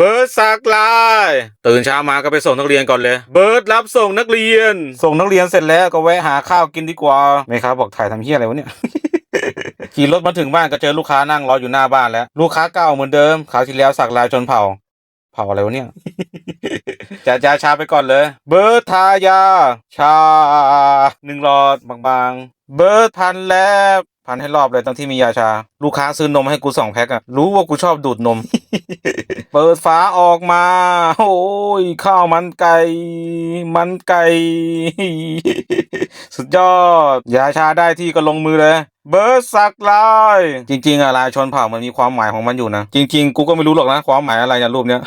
เบิร์ดสักลายตื่นเช้ามาก็ไปส่งนักเรียนก่อนเลย เบิร์ดรับส่งนักเรียน ส่งนักเรียนเสร็จแล้วก็แวะหาข้าวกินดีกว่าแม่ค้าบอกถ่ายทำเฮียอะไรวะเนี่ยขี่รถมาถึงบ้านก็เจอลูกค้านั่งรออยู่หน้าบ้านแล้ว ลูกค้าเก่าเหมือนเดิมคราวที่แล้วสักลายจนเผาเผาอะไรวะเนี่ยจะจะชาไปก่อนเลย เบิร์ดทายา ชาหนึ่งหลอดบางๆ เบิร์ดพันแลบ พันให้รอบเลยตั้งที่มียาชา ลูกค้าซื้อนมให้กูสองแพ็คอะรู้ว่ากูชอบดูดนม เปิดฝาออกมา โอ้ยข้าวมันไก่มันไก่สุดยอด ยาชาได้ที่ก็ลงมือเลยเบิร์ดสักลายจริง ๆอะลายชนเผ่ามันมีความหมายของมันอยู่นะ จริง ๆ กูก็ไม่รู้หรอกนะ ความหมายอะไรนะรูปเนี้ย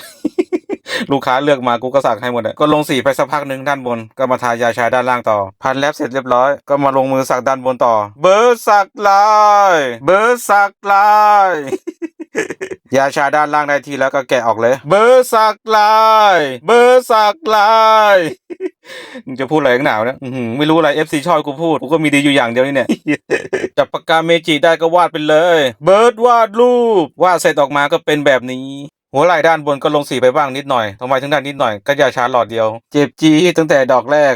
ลูกค้าเลือกมากูก็สักให้หมดอะก็ลงสีไปสักพักหนึ่งด้านบน ก็มาทายาชาด้านล่างต่อ พันแลบเสร็จเรียบร้อย ก็มาลงมือสักด้านบนต่อ เบิร์สักลายเบิร์สักลายยาชาด้านล่างได้ทีแล้วก็แกะออกเลย เบอร์สักลายเบอร์สักลายมึงจะพูดอะไรกันหนาวเนี่ยไม่รู้อะไร FC ชอบกูพูด กูก็มีดีอยู่อย่างเดียวนี่เนี่ยจับปากกาเมจิได้ก็วาดไปเลย เบิร์ดวาดรูป วาดเสร็จออกมาก็เป็นแบบนี้ หัวไหล่ด้านบนก็ลงสีไปบ้างนิดหน่อยทำไมถึงได้นิดหน่อยก็ยาชาหลอดเดียว เจ็บจีตั้งแต่ดอกแรก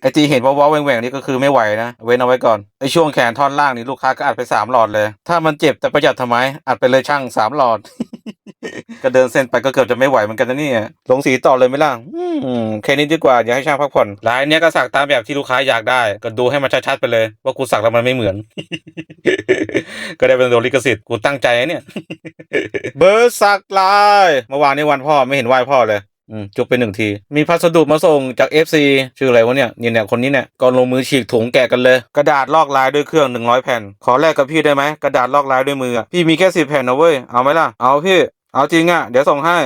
ไอจีเห็นว่าว้าแหว่งๆนี่ก็คือไม่ไหวนะ เว้นเอาไว้ก่อนไอช่วงแขนท่อนล่างนี่ลูกค้าก็อัดไปสามหลอดเลย ถ้ามันเจ็บแต่ประหยัดทำไม อัดไปเลยช่างสามหลอด ก็เดินเส้นไปก็เกือบจะไม่ไหวเหมือนกันนะเนี่ยลงสีต่อเลยไหมล่ะอืมแค่นี้ดีกว่าอย่าให้ช่างพักผ่อนลายเนี้ยก็สักตามแบบที่ลูกค้าอยากได้ ก็ดูให้มันชัดๆไปเลย ว่ากูสักแล้วมันไม่เหมือน ก็ได้เป็นโดนลิขสิทธิ์กูตั้งใจนะเนี่ย เบอร์สักลายเมื่อวานนี้วันพ่อไม่เห็นไหว้พ่อเลยอืมจุบไปหนึ่งที มีพัสดุมาส่งจาก FC ชื่ออะไรวะเนี่ยเนี่ยเนี่ยคนนี้เนี่ยก่อนลงมือฉีกถุงแกะกันเลย กระดาษลอกลายด้วยเครื่องหนึ่งร้อยแผ่น ขอแลกกับพี่ได้ไหมกระดาษลอกลายด้วยมืออะพี่มีแค่สิบแผ่นนะเว้ย เอาไหมล่ะ เอาพี่ เอาจริงอะ เดี๋ยวส่งให้